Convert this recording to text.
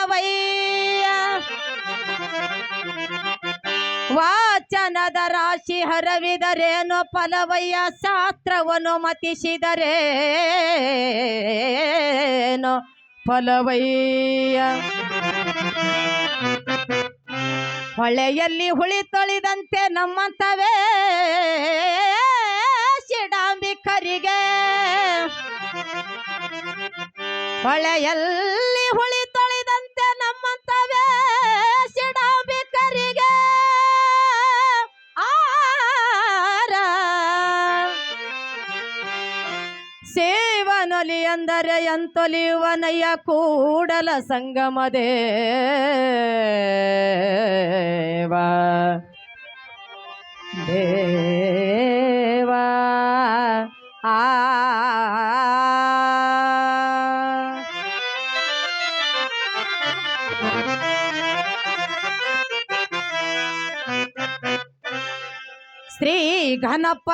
ಫಲವಯ್ಯ ವಾಚನದ ರಾಶಿ ಹರವಿದರೇನು ಫಲವಯ್ಯ, ಶಾಸ್ತ್ರವನ್ನು ಮತಿಸಿದರೇನು ಫಲವಯ್ಯ. ಹೊಳೆಯಲ್ಲಿ ಹುಳಿ ತೊಳಿದಂತೆ ನಮ್ಮಂತವೇ ಶಿಡಾಂಬಿಕರಿಗೆ ಹೊಳೆಯಲ್ಲಿ ಹುಳಿ ಸೇವನೊಲಿ ಅಂದರೆ ಎಂತೊಲಿಯುವನಯ್ಯ ಕೂಡಲ ಸಂಗಮ ದೇವ ದೇವ. ಆ. ಶ್ರೀ ಘನಪ್ಪ